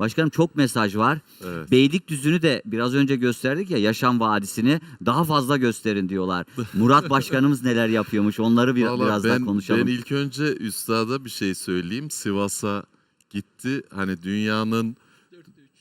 Başkanım çok mesaj var. Evet. Beylikdüzü'nü de biraz önce gösterdik ya Yaşam Vadisi'ni daha fazla gösterin diyorlar. Murat Başkanımız neler yapıyormuş onları bir, Valla biraz daha ben, konuşalım. Ben ilk önce üstada bir şey söyleyeyim. Sivas'a gitti. Hani dünyanın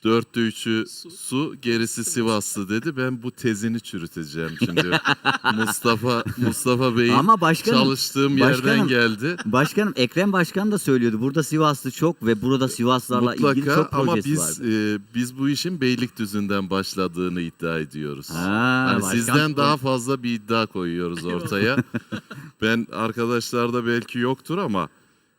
dörtte üçü su, gerisi Sivaslı dedi. Ben bu tezini çürüteceğim şimdi. Mustafa Mustafa Bey'in Ama başkanım, çalıştığım yerden başkanım, geldi. Başkanım Ekrem Başkan da söylüyordu. Burada Sivaslı çok ve burada Sivaslılarla ilgili Mutlaka çok ama projesi biz var. e, biz bu işin Beylikdüzü'nden başladığını iddia ediyoruz. Ha, Hani başkan- sizden daha fazla bir iddia koyuyoruz ortaya. ben arkadaşlarda belki yoktur ama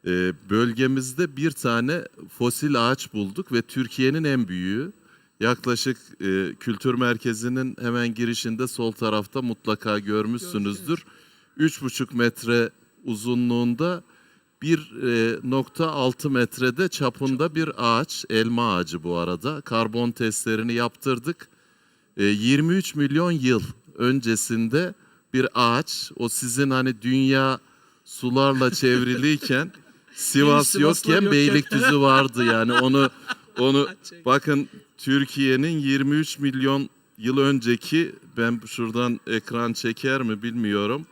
e, bölgemizde bir tane fosil ağaç bulduk ve Türkiye'nin en büyüğü. Yaklaşık e, kültür merkezinin hemen girişinde sol tarafta mutlaka görmüşsünüzdür. 3,5 metre uzunluğunda 1.6 metrede çapında bir ağaç, elma ağacı bu arada. Karbon testlerini yaptırdık. E, 23 milyon yıl öncesinde bir ağaç. O sizin hani dünya sularla çevriliyken Sivas yokken yokken. Beylikdüzü vardı yani onu onu bakın Türkiye'nin 23 milyon yıl önceki ben şuradan ekran çeker mi bilmiyorum.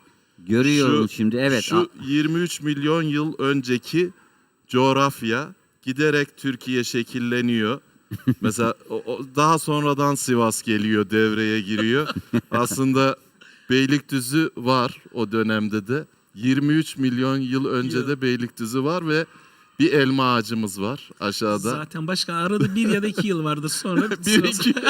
Görüyorum Şu- şimdi evet. Şu 23 milyon yıl önceki coğrafya giderek Türkiye şekilleniyor. Mesela o- o- daha sonradan Sivas geliyor, devreye giriyor. Aslında Beylikdüzü var o dönemde de. 23 milyon yıl önce de Beylikdüzü var ve bir elma ağacımız var aşağıda. Zaten başka arada bir ya da iki yıl vardı sonra. Bir iki.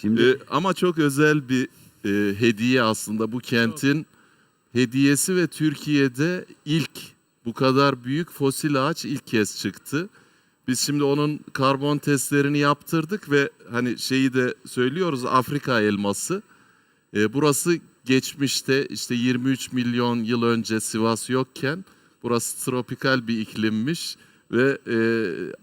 Şimdi Ee, ama çok özel bir e, hediye aslında bu kentin hediyesi ve Türkiye'de ilk bu kadar büyük fosil ağaç ilk kez çıktı. Biz şimdi onun karbon testlerini yaptırdık ve hani şeyi de söylüyoruz Afrika elması. E, burası geçmişte işte 23 milyon yıl önce Sivas yokken burası tropikal bir iklimmiş ve e,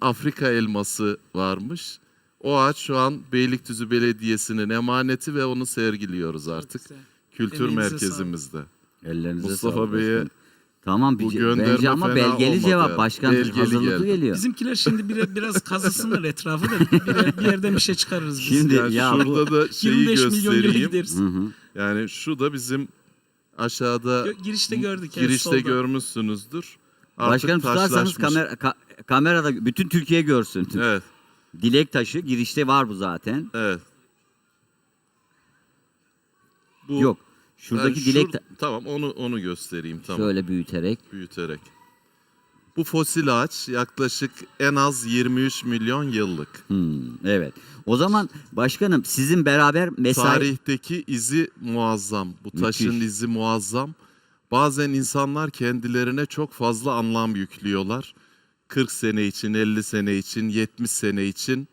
Afrika elması varmış. O ağaç şu an Beylikdüzü Belediyesi'nin emaneti ve onu sergiliyoruz artık kültür Emeğinize merkezimizde. ellerinize Mustafa sağlık Bey'e. Tamam bir bence ama belgeli olmadı cevap yani. başkan Belgeli hazırlıklı geldi. geliyor. Bizimkiler şimdi bir, biraz kazısınlar etrafı da bir, bir yerden bir şey çıkarırız biz. Şimdi Yani ya bu şurada da şeyi 25 milyon yıla göstereyim. gideriz. Hı hı. Yani şu da bizim aşağıda Gö- girişte gördük. girişte solda. görmüşsünüzdür. Artık Başkanım tutarsanız kamera, ka- kamerada bütün Türkiye görsün. Evet, Dilek taşı girişte var bu zaten. evet. Bu, Yok. Şuradaki dilek şur- ta- tamam onu onu göstereyim tamam. şöyle büyüterek. büyüterek. Bu fosil ağaç yaklaşık en az 23 milyon yıllık. Hmm, evet. O zaman başkanım sizin beraber mesai Tarihteki izi muazzam. Bu taşın Müthiş. izi muazzam. Bazen insanlar kendilerine çok fazla anlam yüklüyorlar. 40 sene için, 50 sene için, 70 sene için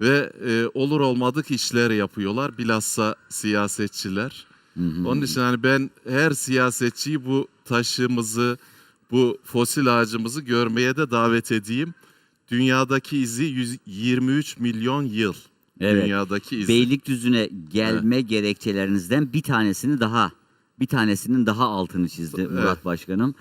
ve e, olur olmadık işler yapıyorlar. Bilhassa siyasetçiler. Onun için hani ben her siyasetçiyi bu taşımızı, bu fosil ağacımızı görmeye de davet edeyim. Dünyadaki izi 123 milyon yıl. Evet. Dünyadaki izi. Beylikdüzü'ne gelme gerekçelerinizden bir tanesini daha bir tanesinin daha altını çizdi Murat Başkanım.